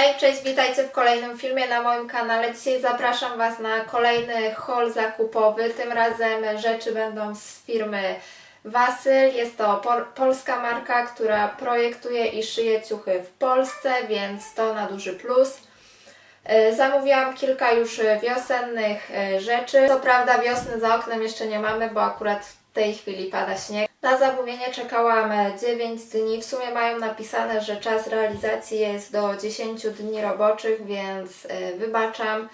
Hej, cześć, witajcie w kolejnym filmie na moim kanale. Dzisiaj zapraszam Was na kolejny haul zakupowy. Tym razem rzeczy będą z firmy Wasyl. Jest to por- polska marka, która projektuje i szyje ciuchy w Polsce, więc to na duży plus. E, Zamówiłam kilka już wiosennych e, rzeczy. Co prawda wiosny za oknem jeszcze nie mamy, bo akurat w tej chwili pada śnieg. Na zamówienie czekałam e, 9 dni. W sumie mają napisane, że czas realizacji jest do 10 dni roboczych, więc e, wybaczam.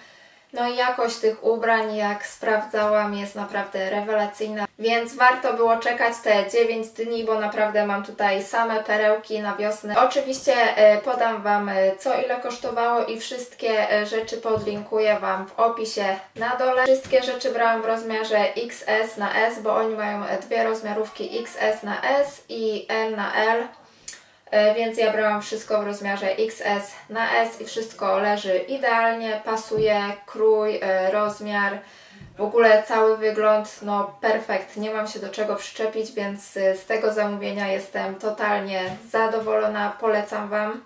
No i jakość tych ubrań, jak sprawdzałam, jest naprawdę rewelacyjna, więc warto było czekać te 9 dni, bo naprawdę mam tutaj same perełki na wiosnę. Oczywiście e, podam Wam, e, co ile kosztowało i wszystkie e, rzeczy podlinkuję Wam w opisie na dole. Wszystkie rzeczy brałam w rozmiarze XS na S, bo oni mają dwie rozmiarówki XS na S i M na L. E, Więc ja brałam wszystko w rozmiarze XS na S i wszystko leży idealnie, pasuje krój, e, rozmiar, w ogóle cały wygląd, no perfekt, nie mam się do czego przyczepić, więc e, z tego zamówienia jestem totalnie zadowolona, polecam Wam.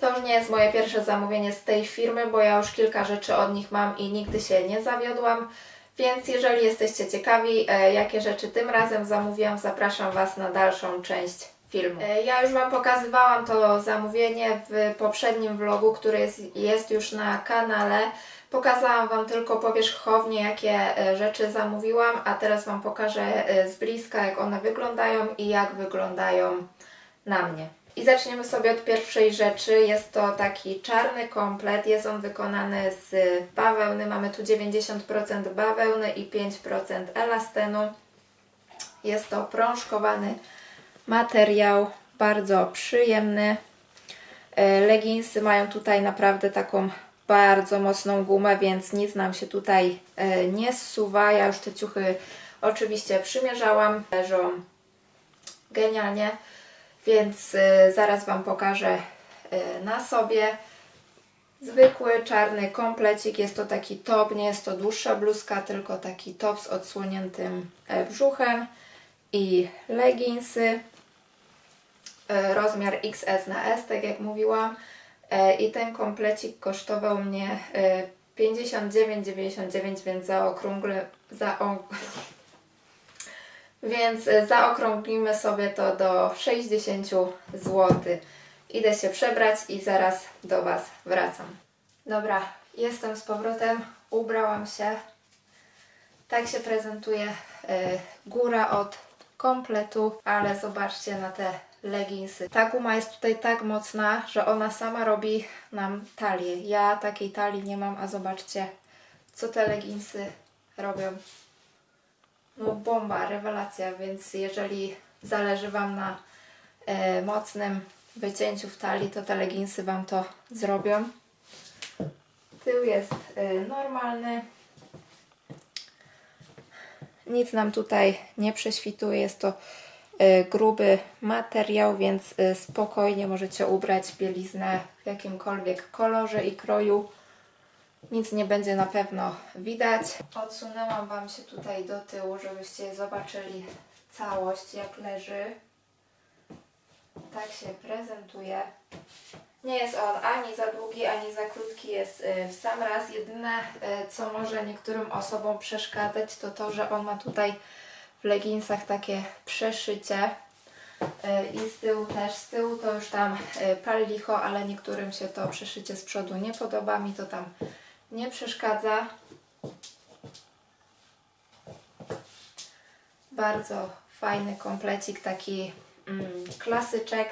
To już nie jest moje pierwsze zamówienie z tej firmy, bo ja już kilka rzeczy od nich mam i nigdy się nie zawiodłam. Więc jeżeli jesteście ciekawi, jakie rzeczy tym razem zamówiłam, zapraszam Was na dalszą część filmu. E, Ja już Wam pokazywałam to zamówienie w poprzednim vlogu, który jest, jest już na kanale. Pokazałam Wam tylko powierzchownie, jakie e, rzeczy zamówiłam, a teraz Wam pokażę e, z bliska, jak one wyglądają i jak wyglądają na mnie. I zaczniemy sobie od pierwszej rzeczy. Jest to taki czarny komplet. Jest on wykonany z bawełny. Mamy tu 90% bawełny i 5% elastenu. Jest to prążkowany materiał, bardzo przyjemny. E, Leginsy mają tutaj naprawdę taką bardzo mocną gumę, więc nic nam się tutaj e, nie zsuwa. Ja już te ciuchy oczywiście przymierzałam. Leżą genialnie, więc e, zaraz Wam pokażę na sobie. Zwykły czarny komplecik, jest to taki top, nie jest to dłuższa bluzka, tylko taki top z odsłoniętym brzuchem i leginsy. E, Rozmiar XS na S, tak jak mówiłam. E, I ten komplecik kosztował mnie e, 59,99, więc zaokrągły, zaok... więc e, zaokrąglimy sobie to do 60 zł. Idę się przebrać i zaraz do Was wracam. Dobra, jestem z powrotem, ubrałam się. Tak się prezentuje e, góra od kompletu, ale zobaczcie na te leginsy. Ta guma jest tutaj tak mocna, że ona sama robi nam talię. Ja takiej talii nie mam, a zobaczcie, co te leginsy robią. No bomba, rewelacja, więc jeżeli zależy Wam na e, mocnym wycięciu w talii, to te leginsy Wam to zrobią. Tył jest e, normalny. Nic nam tutaj nie prześwituje. Jest to gruby materiał, więc e, spokojnie możecie ubrać bieliznę w jakimkolwiek kolorze i kroju. Nic nie będzie na pewno widać. Odsunęłam Wam się tutaj do tyłu, żebyście zobaczyli całość, jak leży. Tak się prezentuje. Nie jest on ani za długi, ani za krótki, jest y, w sam raz. Jedyne, y, co może niektórym osobom przeszkadzać, to to, że on ma tutaj w leginsach takie przeszycie. Y, I z tyłu też, z tyłu to już tam y, pal ale niektórym się to przeszycie z przodu nie podoba, mi to tam nie przeszkadza. Bardzo fajny komplecik, taki mm, klasyczek.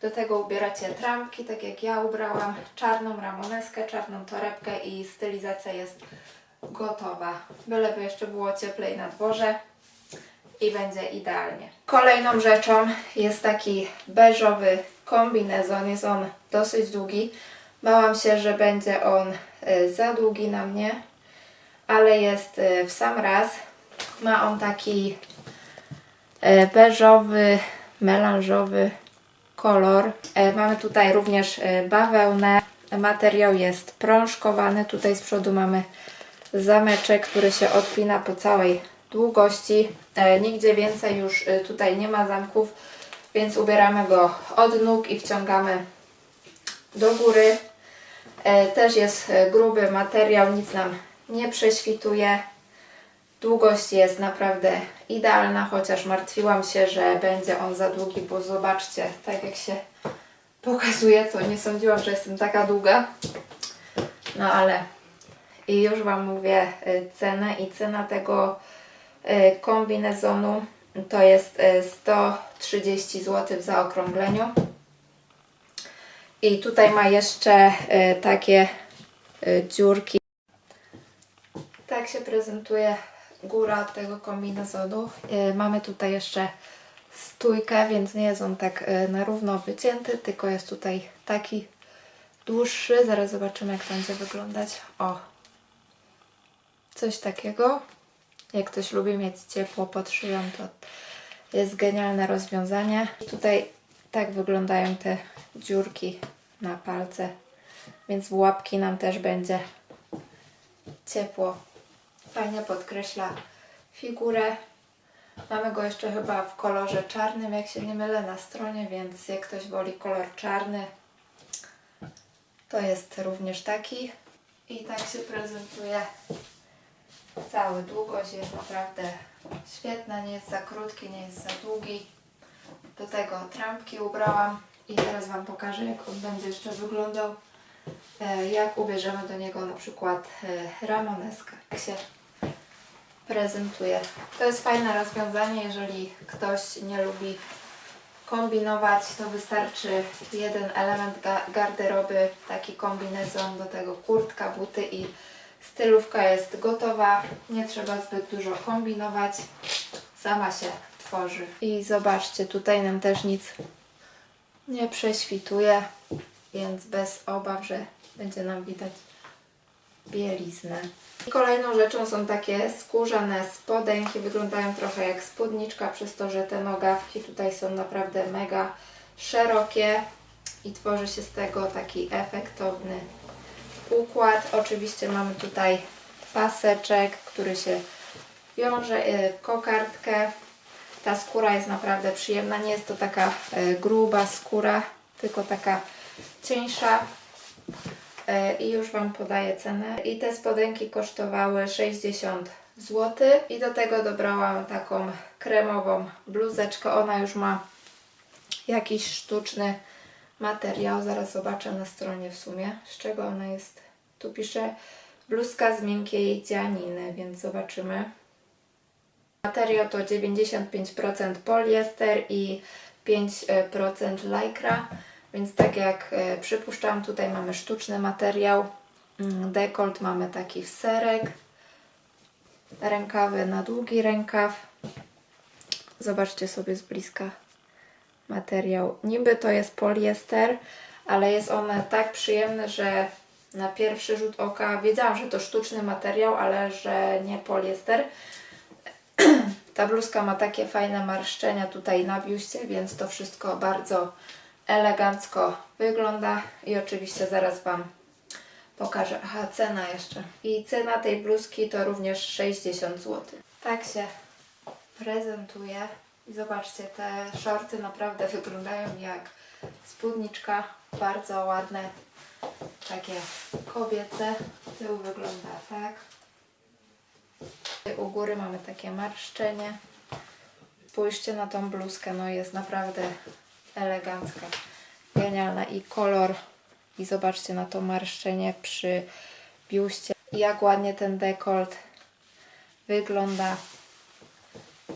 Do tego ubieracie trampki, tak jak ja ubrałam, czarną ramoneskę, czarną torebkę i stylizacja jest gotowa. Byleby jeszcze było cieplej na dworze i będzie idealnie. Kolejną rzeczą jest taki beżowy kombinezon. Jest on dosyć długi. Bałam się, że będzie on y, za długi na mnie, ale jest y, w sam raz. Ma on taki e, beżowy, melanżowy kolor. Mamy tutaj również bawełnę. Materiał jest prążkowany. Tutaj z przodu mamy zameczek, który się odpina po całej długości. E, Nigdzie więcej już e, tutaj nie ma zamków, więc ubieramy go od nóg i wciągamy do góry. E, Też jest gruby materiał, nic nam nie prześwituje. Długość jest naprawdę idealna, chociaż martwiłam się, że będzie on za długi, bo zobaczcie, tak jak się pokazuje, to nie sądziłam, że jestem taka długa. No ale i już Wam mówię cenę i cena tego kombinezonu to jest y, 130 zł w zaokrągleniu. I tutaj ma jeszcze y, takie dziurki. Tak się prezentuje góra tego kombinezonu. Mamy tutaj jeszcze stójkę, więc nie jest on tak na równo wycięty, tylko jest tutaj taki dłuższy. Zaraz zobaczymy, jak będzie wyglądać. O, coś takiego. Jak ktoś lubi mieć ciepło pod szyją, to jest genialne rozwiązanie. Tutaj tak wyglądają te dziurki na palce, więc w łapki nam też będzie ciepło. Fajnie podkreśla figurę. Mamy go jeszcze chyba w kolorze czarnym, jak się nie mylę, na stronie, więc jak ktoś woli kolor czarny, to jest również taki. I tak się prezentuje cały długość. Jest naprawdę świetna, nie jest za krótki, nie jest za długi. Do tego trampki ubrałam i teraz Wam pokażę, jak on będzie jeszcze wyglądał. e, Jak ubierzemy do niego na przykład e, ramoneskę. Jak się prezentuje. To jest fajne rozwiązanie, jeżeli ktoś nie lubi kombinować, to wystarczy jeden element ga- garderoby, taki kombinezon, do tego kurtka, buty i stylówka jest gotowa. Nie trzeba zbyt dużo kombinować, sama się tworzy. I zobaczcie, tutaj nam też nic nie prześwituje, więc bez obaw, że będzie nam widać bieliznę. I kolejną rzeczą są takie skórzane spodenki, wyglądają trochę jak spódniczka, przez to, że te nogawki tutaj są naprawdę mega szerokie i tworzy się z tego taki efektowny układ. Oczywiście mamy tutaj paseczek, który się wiąże w kokardkę. Ta skóra jest naprawdę przyjemna, nie jest to taka e, gruba skóra, tylko taka cieńsza. E, I już Wam podaję cenę. I te spodenki kosztowały 60 zł. I do tego dobrałam taką kremową bluzeczkę. Ona już ma jakiś sztuczny materiał. Zaraz zobaczę na stronie w sumie, z czego ona jest. Tu pisze bluzka z miękkiej dzianiny, więc zobaczymy. Materiał to 95% poliester i 5% lycra, więc tak jak e, przypuszczam, tutaj mamy sztuczny materiał. Mm, Dekolt mamy taki w serek, rękawy na długi rękaw. Zobaczcie sobie z bliska materiał. Niby to jest poliester, ale jest on tak przyjemny, że na pierwszy rzut oka wiedziałam, że to sztuczny materiał, ale że nie poliester. Ta bluzka ma takie fajne marszczenia tutaj na biuście, więc to wszystko bardzo elegancko wygląda i oczywiście zaraz Wam pokażę. Aha, cena jeszcze. I cena tej bluzki to również 60 zł. Tak się prezentuje. I zobaczcie, te shorty naprawdę wyglądają jak spódniczka. Bardzo ładne, takie kobiece. Tył wygląda tak. U góry mamy takie marszczenie. Spójrzcie na tą bluzkę, no jest naprawdę elegancka, genialna i kolor. I zobaczcie na to marszczenie przy biuście. Jak ładnie ten dekolt wygląda.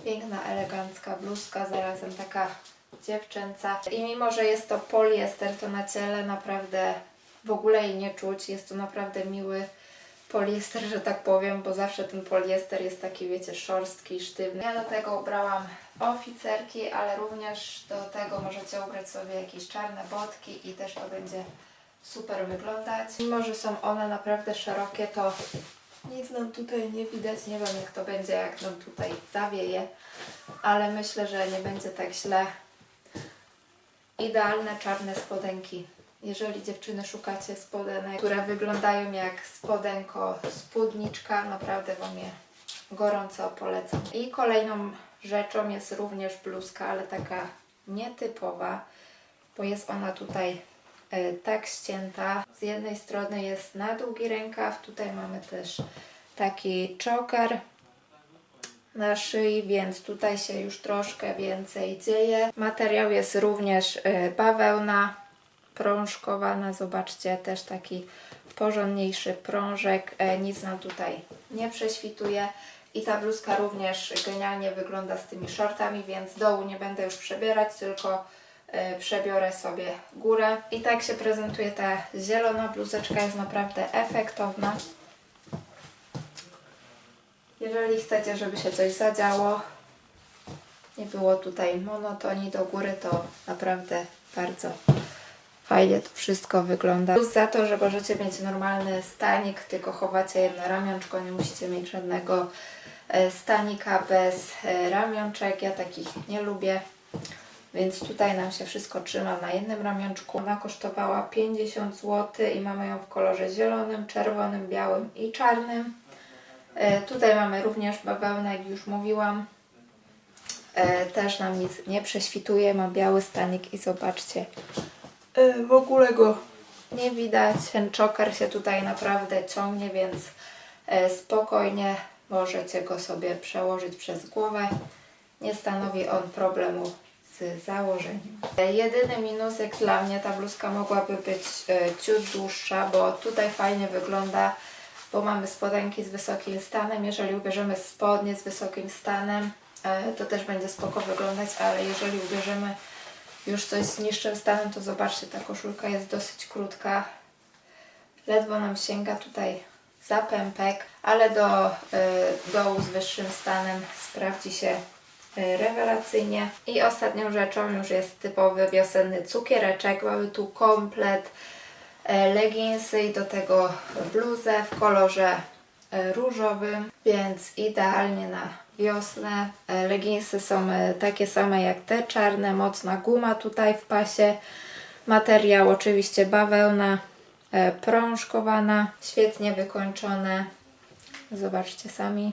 Piękna, elegancka bluzka, zarazem taka dziewczęca. I mimo, że jest to poliester, to na ciele naprawdę w ogóle jej nie czuć. Jest to naprawdę miły poliester, że tak powiem, bo zawsze ten poliester jest taki, wiecie, szorstki, sztywny. Ja do tego ubrałam oficerki, ale również do tego możecie ubrać sobie jakieś czarne botki i też to będzie super wyglądać. Mimo, że są one naprawdę szerokie, to nic nam tutaj nie widać. Nie wiem, jak to będzie, jak nam tutaj zawieje, ale myślę, że nie będzie tak źle. Idealne czarne spodenki. Jeżeli dziewczyny szukacie spodenek, które wyglądają jak spodenko spódniczka, naprawdę Wam je gorąco polecam. I kolejną rzeczą jest również bluzka, ale taka nietypowa, bo jest ona tutaj tak ścięta. Z jednej strony jest na długi rękaw, tutaj mamy też taki choker na szyi, więc tutaj się już troszkę więcej dzieje. Materiał jest również e, bawełna prążkowana, zobaczcie, też taki porządniejszy prążek, e, nic nam tutaj nie prześwituje. I ta bluzka również genialnie wygląda z tymi shortami, więc dołu nie będę już przebierać, tylko e, przebiorę sobie górę. I tak się prezentuje ta zielona bluzeczka, jest naprawdę efektowna. Jeżeli chcecie, żeby się coś zadziało, nie było tutaj monotonii do góry, to naprawdę bardzo fajnie to wszystko wygląda. Plus za to, że możecie mieć normalny stanik, tylko chowacie jedno ramionczko, nie musicie mieć żadnego e, stanika bez e, ramionczek. Ja takich nie lubię. Więc tutaj nam się wszystko trzyma na jednym ramionczku. Ona kosztowała 50 zł i mamy ją w kolorze zielonym, czerwonym, białym i czarnym. E, Tutaj mamy również bawełnę, jak już mówiłam. E, Też nam nic nie prześwituje. Ma biały stanik i zobaczcie, e, w ogóle go nie widać. Ten choker się tutaj naprawdę ciągnie, więc spokojnie możecie go sobie przełożyć przez głowę. Nie stanowi on problemu założeniem. E, Jedyny minusek dla mnie, ta bluzka mogłaby być e, ciut dłuższa, bo tutaj fajnie wygląda, bo mamy spodenki z wysokim stanem. Jeżeli ubierzemy spodnie z wysokim stanem, e, to też będzie spoko wyglądać, ale jeżeli ubierzemy już coś z niższym stanem, to zobaczcie, ta koszulka jest dosyć krótka. Ledwo nam sięga tutaj za pępek, ale do y, dołu z wyższym stanem sprawdzi się rewelacyjnie. I ostatnią rzeczą już jest typowy wiosenny cukiereczek. Mamy tu komplet e, leginsy i do tego bluzę w kolorze e, różowym, więc idealnie na wiosnę. E, Leginsy są e, takie same jak te czarne, mocna guma tutaj w pasie. Materiał oczywiście bawełna, e, prążkowana, świetnie wykończone. Zobaczcie sami.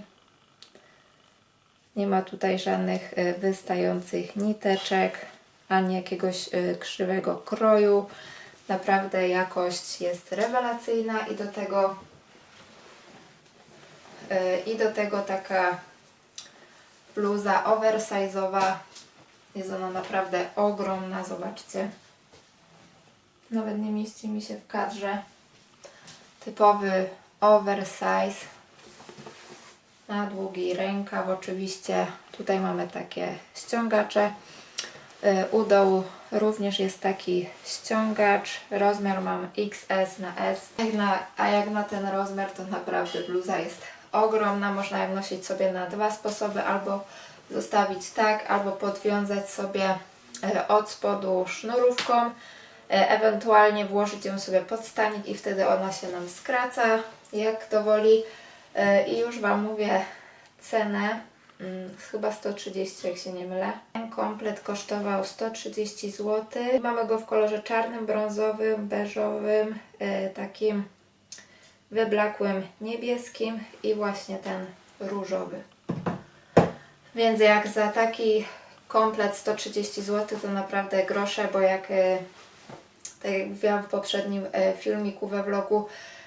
Nie ma tutaj żadnych e, wystających niteczek, ani jakiegoś e, krzywego kroju. Naprawdę jakość jest rewelacyjna i do tego e, i do tego taka bluza oversize'owa. Jest ona naprawdę ogromna, zobaczcie. Nawet nie mieści mi się w kadrze. Typowy oversize. Na długi rękaw oczywiście. Tutaj mamy takie ściągacze. Y, U dołu również jest taki ściągacz. Rozmiar mam XS na S. Jak na, a jak na ten rozmiar to naprawdę bluza jest ogromna. Można ją nosić sobie na dwa sposoby. Albo zostawić tak, albo podwiązać sobie y, od spodu sznurówką. y, Ewentualnie włożyć ją sobie pod stanik i wtedy ona się nam skraca jak to woli. Y, I już Wam mówię cenę. Mm, Chyba 130, jak się nie mylę. Ten komplet kosztował 130 zł. Mamy go w kolorze czarnym, brązowym, beżowym, y, takim wyblakłym niebieskim i właśnie ten różowy. Więc jak za taki komplet 130 zł to naprawdę grosze, bo jak y, tak jak mówiłam w poprzednim e, filmiku we vlogu, e,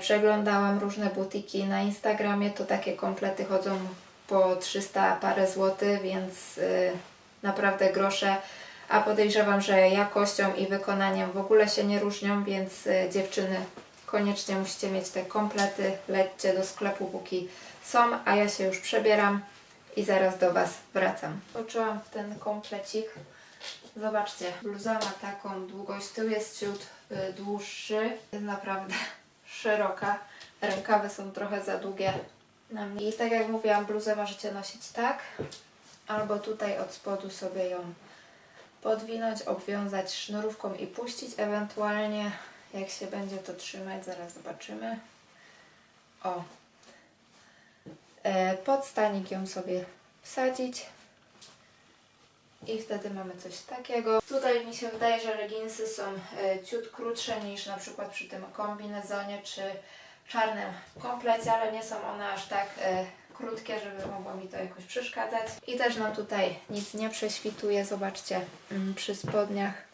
przeglądałam różne butiki na Instagramie, to takie komplety chodzą po 300 parę złotych, więc e, naprawdę grosze. A podejrzewam, że jakością i wykonaniem w ogóle się nie różnią, więc e, dziewczyny koniecznie musicie mieć te komplety. Lećcie do sklepu, póki są, a ja się już przebieram i zaraz do Was wracam. Poczułam ten komplecik. Zobaczcie, bluza ma taką długość, tył jest ciut dłuższy, jest naprawdę szeroka, rękawy są trochę za długie na mnie. I tak jak mówiłam, bluzę możecie nosić tak, albo tutaj od spodu sobie ją podwinąć, obwiązać sznurówką i puścić, ewentualnie jak się będzie to trzymać, zaraz zobaczymy. O, E, pod stanik ją sobie wsadzić i wtedy mamy coś takiego. Tutaj mi się wydaje, że leginsy są e, ciut krótsze niż na przykład przy tym kombinezonie czy czarnym komplecie, ale nie są one aż tak e, krótkie, żeby mogło mi to jakoś przeszkadzać. I też nam tutaj nic nie prześwituje, zobaczcie, mm, przy spodniach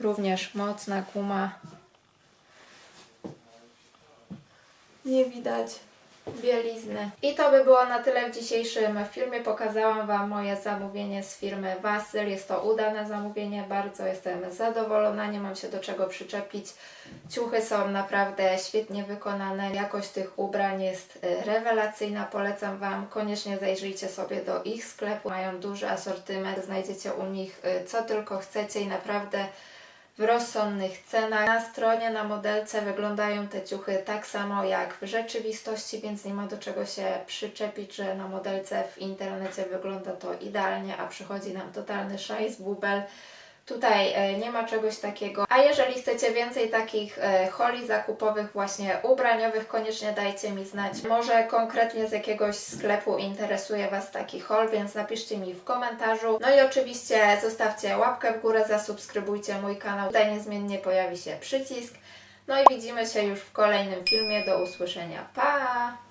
Również mocna guma. Nie widać bielizny. I to by było na tyle w dzisiejszym filmie. Pokazałam Wam moje zamówienie z firmy Wasyl. Jest to udane zamówienie, bardzo jestem zadowolona, nie mam się do czego przyczepić. Ciuchy są naprawdę świetnie wykonane, jakość tych ubrań jest e, rewelacyjna. Polecam Wam, koniecznie zajrzyjcie sobie do ich sklepu. Mają duży asortyment, znajdziecie u nich e, co tylko chcecie i naprawdę w rozsądnych cenach. Na stronie, na modelce wyglądają te ciuchy tak samo jak w rzeczywistości, więc nie ma do czego się przyczepić, że na modelce w internecie wygląda to idealnie, a przychodzi nam totalny szajs, bubel. Tutaj e, nie ma czegoś takiego. A jeżeli chcecie więcej takich e, holi zakupowych, właśnie ubraniowych, koniecznie dajcie mi znać. Może konkretnie z jakiegoś sklepu interesuje Was taki hol, więc napiszcie mi w komentarzu. No i oczywiście zostawcie łapkę w górę, zasubskrybujcie mój kanał. Tutaj niezmiennie pojawi się przycisk. No i widzimy się już w kolejnym filmie. Do usłyszenia. Pa!